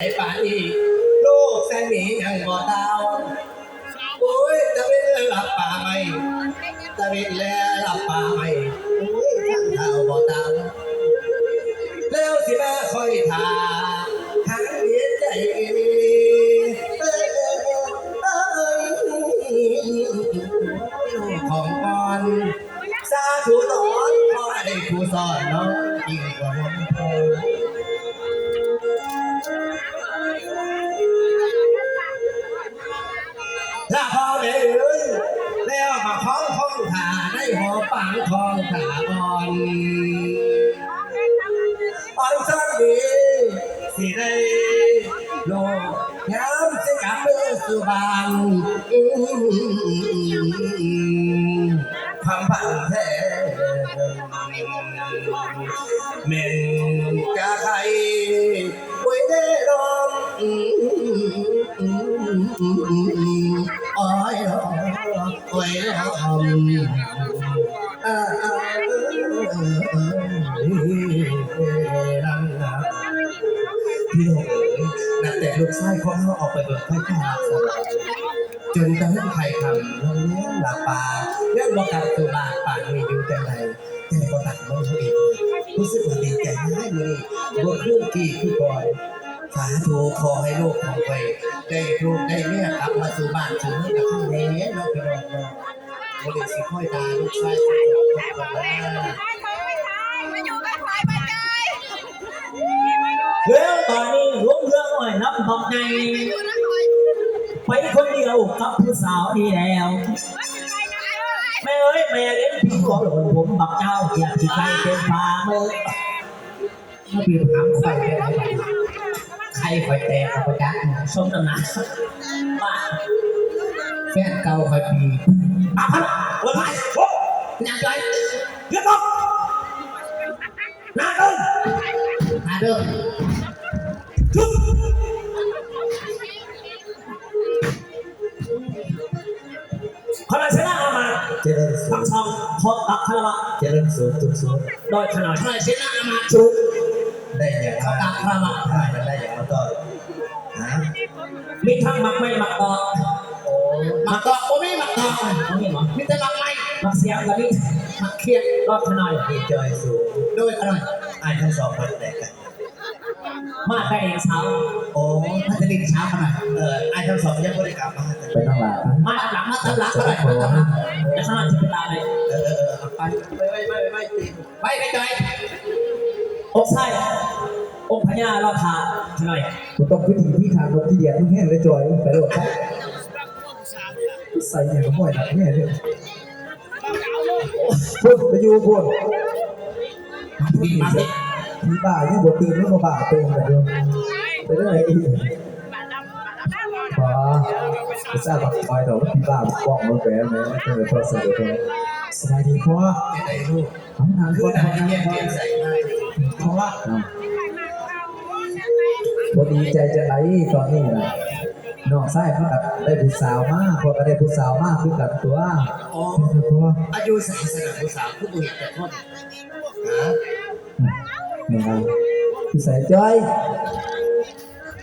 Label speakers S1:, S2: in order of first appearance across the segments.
S1: ไอ้ป่านนี้ลูกแสนหนียังบ่ดาวโอ้ยจะไม่หลับป่าไหมจะไม่แลหลับป่าไหมโอ้ยทางเท้าบ่ตามแล้วสิมาคอยทาทางเดียใจเอ้ยของก่อนสาธุตอนขอให้ครูสอนน้องยิ่งกว่าน้องพ่อ บางความผันแท้เม่ ของเราออกไปเบิกไฟข้าจนตั้งใครทำเราเลี้ยงลับปาเรื่องบอกกับตัวบาปากมีอยู่แต่ไหนแต่ก็ตัดมันเขาเองรู้สึกว่าดีใจง่ายเลยบนเครื่องกี่คือก่อนสาธุขอให้ลูกของไปได้ลูกได้เนี่ยกลับมาสู่บ้านสู่เมืองกับข้างแน่เราไปรอเนาะบ่ได้สิค่อยตาลูกชายของเรา
S2: บบอกในไปคนเดียวกับผู้สาวนี่แล้วแม่เอ้ยแม่เลี้ยงพี่ของหลวงผมบักเจ้าอยากที่ใจเป็นพาเมื่อมาบีบหางไฟไปไหนใครไฟแตกกับประจักษ์สมตำนักว่าแฟนเก่าไฟปีอาพันวันไหนโอ้ยางไรเรียบร้อยนาเดินนาเดินชุบ ชนาอามา
S1: เจริญสุ
S2: ทั้
S1: ข
S2: งสองพบตักคารวะ
S1: เจริญสุขทุกสุข
S2: โดยขนาดพระราชนาอามาชุบ
S1: ได้อย่าง
S2: เขาตักคารวะ
S1: ได้มันได้อย่างมาต่อฮะ
S2: มีทั้งมักไม่มักตอก
S1: โอ้
S2: มักตอกโอ้ไม่มักตอกเขาเห็นไหมมีแต่มักไม่มักเสียงกับนี่มักเครียดรอดขนาด
S1: ดีใจสูงโดยขนาดไอ้ทั้งสองคนแตกกัน
S2: มาแต่เองเช้า
S1: โอ้พัฒนินเช้าขนาดเออไอ้ทั้งสองยังไม่ได้กลับมาแต่
S3: ไปทั้งหลาย
S2: มาหลังมาตั้งหลังก็ได้มาตั้งหลังจะขนาดจะเป็นอะไร
S1: เออเออเออเอาไปไม่ไม่ไม่ไม่ตีไปไปจอย
S2: อกไส้อกพญารอดขาขนาด
S3: กูต้องพิธีที่ทางนกที่เดียนมึงแห้งเลยจอยไปโดดใส่เนี่ยก็ห่วยหนักแน่เลยพูดไปอยู่พูด
S2: ดีมากเลย
S3: มีบ้าเนี่บทตีนไม่มาบ้าเต็มแบบเดิมไปได้ไงอีกบ้าไม่ ทราบบักคอยแต่ว่ามีบ้าบอกมาแฝงไหมเป็นเลยโทรศัพท์เลยสบายดีเพราะว่าทำงานก็ทำงาน
S1: เพ
S3: ราะว่าพอดีใจจะไหนตอนนี้นะน้องไส้เขาแบบได้ผู้สาวมากพอก็ได้ผู้สาวมากคือกับตัว
S1: อ๋อ
S3: เพราะว่า
S1: อายุใส่สนับผู้สาวผู้บุญแต่คนฮะ
S3: หนึ่งเอาผู้สาวจ้อย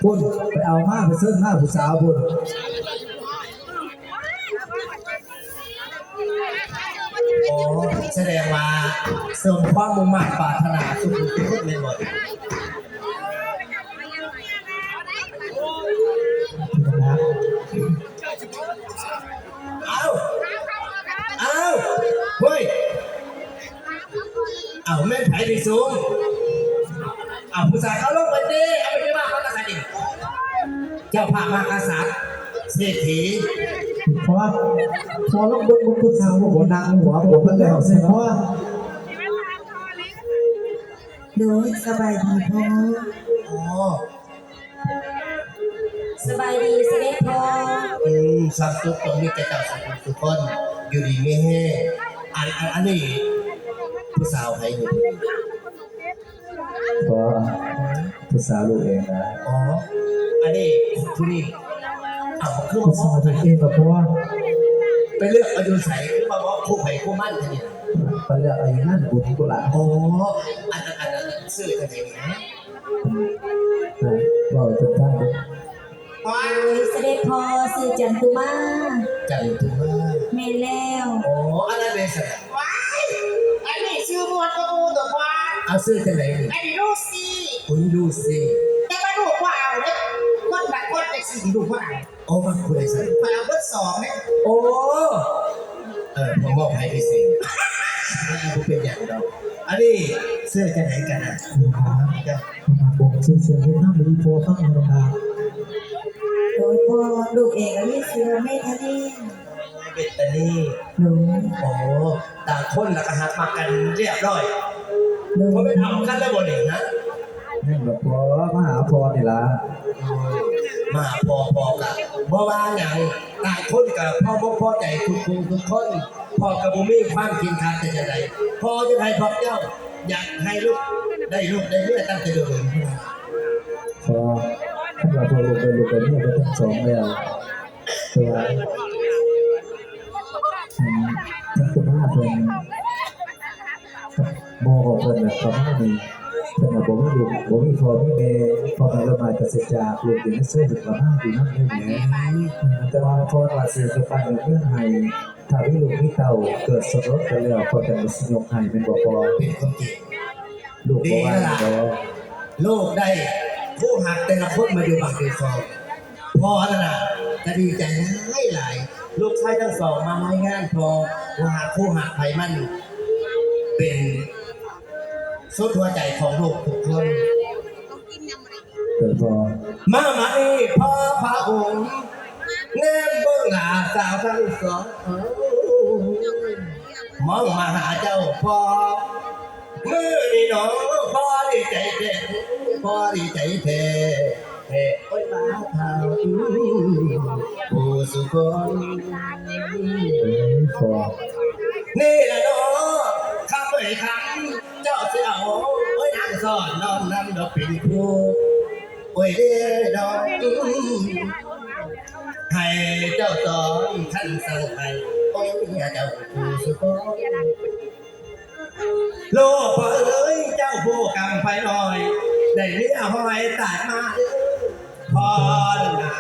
S3: พุ่นไปเอามาไปซื้อมาผู้สาวพุ่น
S1: โอ้แสดงว่าสมความมุ่งมั่นปรารถนาสุขุมทุกคนเลยหมด
S3: นะ
S1: เอาเอาเฮ้ยเอาแม่นไผ่ไปสูงเอาผู้ชายเขาลงไปดิ เจ้าพามากษัตริย์เศรษฐี
S3: เพราะว่าพอลงบนบนผู้สาวหัวนางหัวหัวมันแล้วใช่เพราะว่า
S4: โดยสบายดีพ่อ
S1: อ๋อ
S4: สบายดีเสด็จพ่อ
S1: อืมสักสุขตรงนี้จะจับสุขสุขคนอยู่ดีไม่แห้งอันอันอันนี้ผู้สาวไผ่อยู่
S3: เพราะผู้สาวลูกเองนะ
S1: อ๋อ อันนี้ผู้นี้เอาคือ
S3: ผู้
S1: มาบ
S3: สา
S1: อ
S3: ว
S1: ก
S3: ตัวเองก็เพราะว่า
S1: ไปเลือกอายุใส่คือมาบอกคู่ไผ่คู่มั่นกันเนี่ย
S3: ไปเลือกอายุนั่นบุญกุหลาบ
S1: อ๋ออันนั้นอันนั้นซื้อกันเองนะ
S3: บอกจนได้
S4: โดยเสด็จพ่อสื่อจันตุมา
S1: จันทุมา
S4: แม่นแล้ว
S1: โอ้อันนั้นเป็นสัตว์
S5: ว้ายอันนี้ชื่อมวลกระมูตัวว่า
S1: เอาซื้อจากไหนนี่
S5: อันนี้ดูสิ
S1: คุณดูสิ
S5: แต่มาดูว่าเอาเนี่ยคนบักคนเด็กสี่ดูว่าเอา
S1: โอ้มาคุยสิ
S5: พลังเบิดสองเนี่ย
S1: โอ้เออผมมอบให้พี่สิงนี่กูเป็นอย่างเราอันนี้เสื้อจากไหนกันอะจะ
S2: ผมเสียงเสียงให้น้ำมีโฟฟังธรรมดา
S4: โดยพ่อลูกเอกอันนี้เสือแม่ทะเล
S1: เบตตานี่
S4: โดย
S1: โอ้ต่างคนละกหักมากันเรียบร้อย
S4: โด
S1: เพราะ
S4: ย
S1: ไม่ทำกันแล้วบนเองนะ
S3: นี่แบบพอมาหาพอนี่ละ
S1: มาพอพอกันเพราะว่าอย่างต่างคนกับพ่อบ่พ่อใจทุกคนทุกคนพ่อกับบุมีความกินขาดแต่จะใดพ่อจะให้พ่อเจ้า อยากให้ลูกได้ลูกได้เลือดตั้งแต่เดิม
S3: พอถ้าเราพอลงไปลงไปเนี่ยไปทั้งสองแล้วตัวทั้งตัวหน้าเพิ่นโมของเพิ่นแบบประมาณนี้ เพิ่นน่ะบ่มีลูกบ่มีพ่อมีแม่พ่อแม่ละมาแต่เสียจากลูกอยู่ในเสื้อถึงประมาณอยู่นั่นเลยแหละแต่ว่าพอว่าสิจะไปเรื่องให้ถ้ามีลูกมีเต้าเกิดสมรสกันแล้วก็จะมีสิยกให้เป็นบ่พอ
S1: เป็นคนเก่ง
S3: ลูกบ่ว่า
S1: โลกได้ผู้หักแต่ละคนมาอยู่บักเดียวสองพ่อนั่นน่ะจะดีใจให้หลาย ลูกชายทั้งสองมาให้งานพอว่าผู้หักไผมันเป็น สุดหัวใจของลูกทุกคน
S3: เกิดพอ
S1: มาไหมพ่อพระองค์แนมเบื้องหน้าสาวทั้งสองมองมาหาเจ้าพ่อมือนี่น้องพ่อดีใจแท้พ่อดีใจแท้แท้โอ้ยมาเท้าผู้สุคน
S3: เอ้ยพอ
S1: นี่แหละเนาะคำเอ่ยคำเจ้าเสียโอ้ยนางสอนน้อมนำดอกเป็นครูโอ้ยเด้อดอกให้เจ้าสอนท่านสั่งให้โอ้ยเจ้าผู้สุขโลกเอ้ยเจ้าผู้กำไปหน่อย ได้เรียหอยตายมาเด้อพอนะ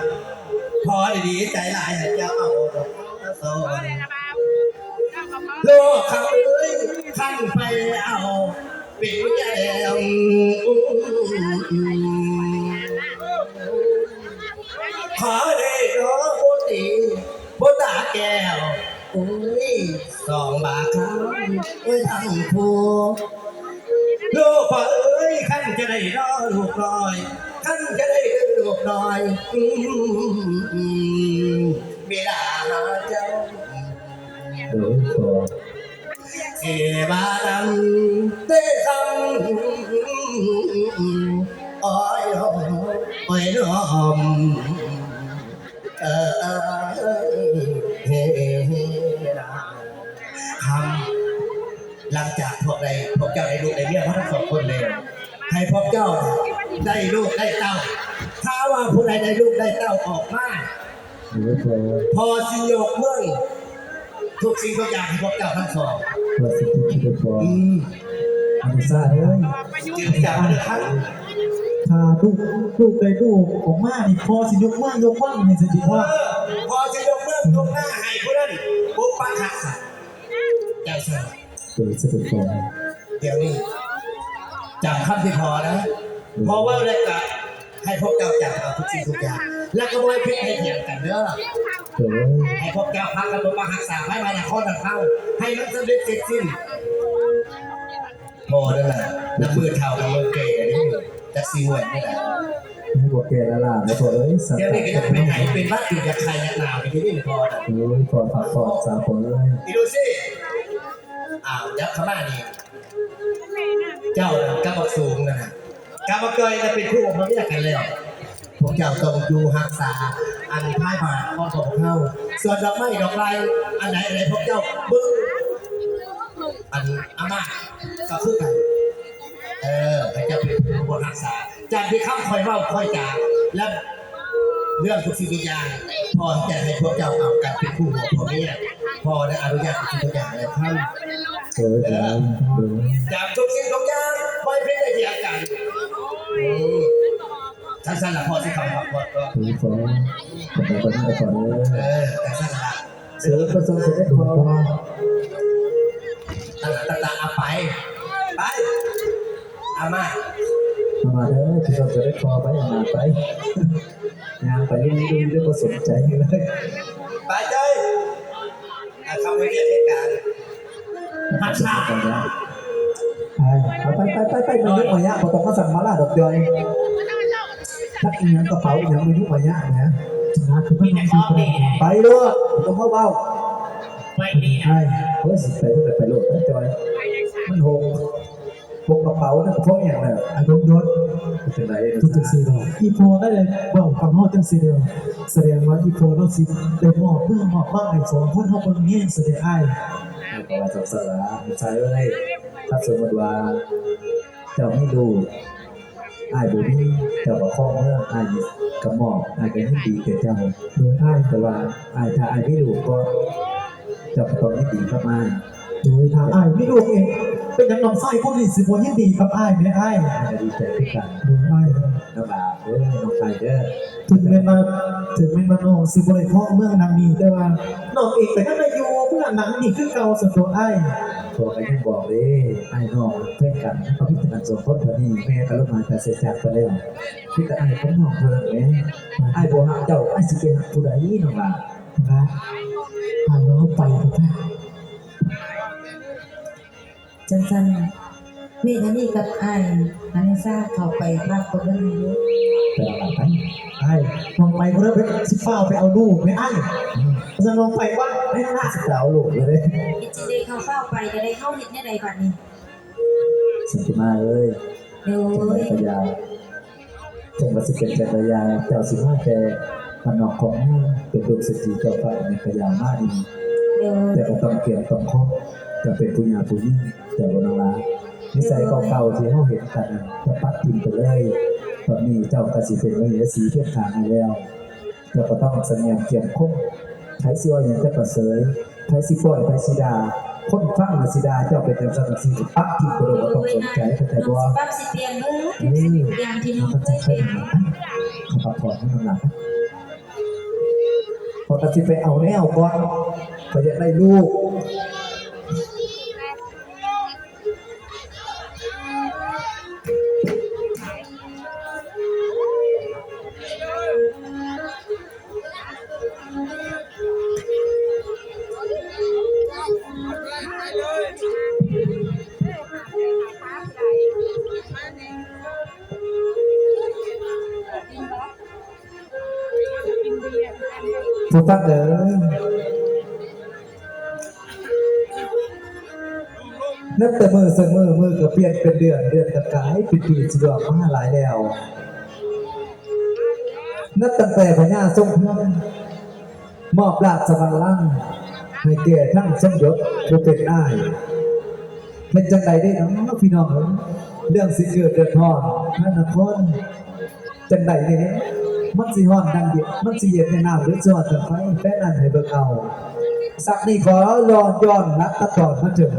S1: พอดีใจหลายให้เจ้าเอาดอกสอนโลกเขาเอ้ยขั้นไปเอา ปิดแก้วขอได้ร้องโบตีโบตาแก้วอุ้ยสองบาทครับเอ้ยทั้งผูโลกเขาเอ้ยขั้นจะได้รอลูกลอยขั้นจะได้ลูกลอยอืมเวลาหาเจ้า
S3: เอ
S1: วาดังเตคังอ้อยอ้อยน้อมเออเฮ้นะคำหลังจากพวกใดพวกเจ้าได้ลูกได้เมียพระทั้งสองคนเลยให้พวกเจ้าได้ลูกได้เต้า ถ้าว่าผู้ใดได้ลูกได้เต้าออกมา
S3: พอ
S1: สิโยกเมือทุกสิ่งทุกอย่างให้พวกเจ้าทั้งสอง
S3: พอสิที่ที่พอ
S1: อืม
S3: อันนี้ซะเอ้ย
S1: จืดจางเลยครับ
S2: ถ้าลูกลูกได้ลูกออกมานี่พอสิยกว่ายกว่างในสติ
S1: เอ
S2: ว่า
S1: อพอจะยกเมืองยกหน้าให้ผู้นั้นปุ๊บปักหักสัตว์เจ้าเสือ
S3: เอ้ยสิพอ
S1: เดี๋ยวนี้จำคำที่พอนะเพราะว่าเลยกะ ให้พวกเจ้าจำเอาทุกสิ่งทุกอย่าง แล้วก็ไม่พิดให้เถียงกันเด้อ
S3: เอ้ย
S1: ให้พวกเจ้าพักกันบนมาหักษาให้มาอย่างข้อต่างเข้า ให้มันสำเร็จเสร็จสิ้นพอแล้วล่ะน้ำมือเท่าน้ำมือเกยอันนี้จะซีหวยไม่ได้
S3: ให้บอกแกแล้วล่ะแล้วพอเอ้ยสัตว์
S1: เดี๋ยวนี้ก็จะเป็นไหนเป็นบ้านติดยาใครยาหนาวไปที่นี่พอนะ
S3: เอ้ยพอฝากพอสามคนเลย
S1: ไปดูสิอ้าวยับขม่านี่เจ้าน่ะกระบอกสูงนะนะ กระบอกเกยจะเป็นคู่ของมันไม่อยากกันเลยหรอกพวกเจ้าต้องดูหักษา อันท้ายบาทข้อของเข้า ส่วนดอกไม้ดอกไม้อันไหนอะไรพวกเจ้าบึ้งอันอามาก็คือกันเออให้เจ้าเป็นผู้บริรักษาจากที่ข้าคอยเว่าคอยจาและเรื่องทุกสิ่งทุกอย่างพอจะให้พวกเจ้าเอากันเป็นคู่ของพ่อแม่พอได้อนุญาตทุกสิ่งทุกอย่างแล้วท่าน
S3: เอ้ยพอเอ้ย
S1: จากทุกสิ่งทุกอย่างคอยเพียงแต่เดียวกันอืม ท่านสั่นละพอสิครับพอก็
S3: ถือฟ้องขอไปคนนั้นไปก่อนเล
S1: เอยอแต่สั่นละ
S3: เสือประสงค์เสด็จพอ
S1: ตั้งตาตาเอาไป ไปอามา
S3: มาเด้อประสงค์เสด็จพอไปมาไปงานไปเรื่อยๆด้วยประสนใจเลย
S1: ไปเจ้ยเขาไปเรียกเหตุการณ์
S2: หักชา
S3: ไปไปไปไปไปมันยุบมายะพอต้องมาสั่งมาล่าดอกเดียวถ้าอีหยังกระเป๋าอีหยังมันยุบมายะนะ
S2: นะคือพี่ในครอบนี่
S3: ไปด้วยต้องเข้าเบ้า
S2: ไม่ดี
S3: ใช่เฮ้ยไปไปไปโลดจอยมันหกพกกระเป๋านะพกอย่างน่ะ
S6: อายกยศ
S3: เป็นไร
S6: ทุกจังสีดอกอีโพได้เลยบอกฟังเฮาจังสีเดียวแสดงว่าอีโพเราสิได้มอบเพื่อมอบบ้างไอ้สองคนเฮาเบิ่งแย่งแสดงอ้าย
S3: ก็ว่าสงสารใช่เลย ถ้าสมมติว่าเจ้าไม่ดูอายบุญเจ้าประคอเมื่ออายกระหม่อมอายก็ยิ่งดีแก่เจ้าดยอ้ายแต่ว่าอายถ้าอายไม่ดูก็เจ้าก็ต้องยิ่งดีกับอ้าย
S6: โดยทางอายไม่รู้เองเป็นยังน้องไส้คนนี้สิบ่ยินดีกับอายแม่อาย
S3: อายดีใจด้วยกัน
S6: ดยอ้าย
S3: น้องลาเด้อน้องชายเด้อ
S6: ถึงแม้ว่าถึงแม้ว่าน้องสิบ่ได้พ้อเมื่อนางนี้แต่ว่าน้องเองไปนั่นได้อยู่เพื่อนังนี่คือเก่าสันตัวอาย
S3: พอกันยังบอกเลยไอ้น้องเพื่อนกันเขาพิจารณาสมพลเท่านี้แม่ก็ลงมาแต่เสียจากไปแล้วพี่แต่ไอ้ของน้องเท่านั้นแหละไอ้บัวหักเจ้าไอ้สิเป็นหักผู้ใดน้องล่ะ
S6: นะพาน้องไปเถอะค่ะ
S4: จันจันมีอันนี้กับไอ้ายอันนี้ทราบเขาไปพักคนเรื่องนี้อยู่
S3: ไปเอาหลังไป
S6: อ้ายน้องไปก็ได้ไปสิฟ้าวไปเอาลูกแม่อ้ายจะน้องไปว่าไม่น่า
S3: สาวลูกเลย
S4: อีจีเดย์เขาเฝ้าไปจะได้เข้าเห็ดในใดบัดนี้
S3: สิจะมาเอ้ย
S4: เดี๋ยว
S3: จังหวั
S4: เอ้
S3: ด
S4: ย
S3: พะเยาจังหวัดสิเป็นจังหวัดพะเยาเจ้าสิมาแต่มันนอกของเป็นดวงสตรีเจ้าฟ้าในพะเยามากดี
S4: เดี๋ยว
S3: แต่ก็ต้องเกี่ยวต้องคบจะเป็นผู้หญิงผู้หญิงแต่บนลานิสัยเก่าๆที่เราเห็นกันน่ะจะปัดทิ้งไปเลยตอนนี้เจ้ากสิเป็นวิญญาสีเทียบทางให้แล้วเราก็ต้องสัญญาเกี่ยวคง ใช้สิว่าอย่างจะประเสริฐใช้สิปล่อยใช้สิดาคนฟังน่ะสิดาเจ้าเป็นจังสันสิปัดทิ้งไปเลยบ่ต้องสนใจเข้าใจบ่
S4: ปั๊บสิเปลี่ยนเบิด
S3: อืม
S4: อย่างที่น้องเค
S3: จะ
S4: ยเป็น
S3: หนักเขาพักผ่อนให้มันหนักพอกสิไปเอาแนวก่อนก็อยากได้ลูก ผู้ฟังเอ๋ยนับแต่มือเสมอมือก็เปลี่ยนเป็นเดือนเดือนก็กลายเป็นปีสะดวกมาหลายแล้วนับตั้งแต่พญาทรงเพื่อนมอบราชบัลลังก์ให้แก่ทั้งสมยศผู้เป็นอ้ายเป็นจังใดได้เนาะพี่น้องเรื่องสิเกิดเดือดร้อนนั่นคนจังใดนี่เนี่ย มันสิฮ้อนดังเดียวมันสิเย็นในน้ำหรือจอดแต่ไฟแป้นั่นให้เบิ่งเอาสักนี่ขอรอย้อนนักตะตอนมาถึง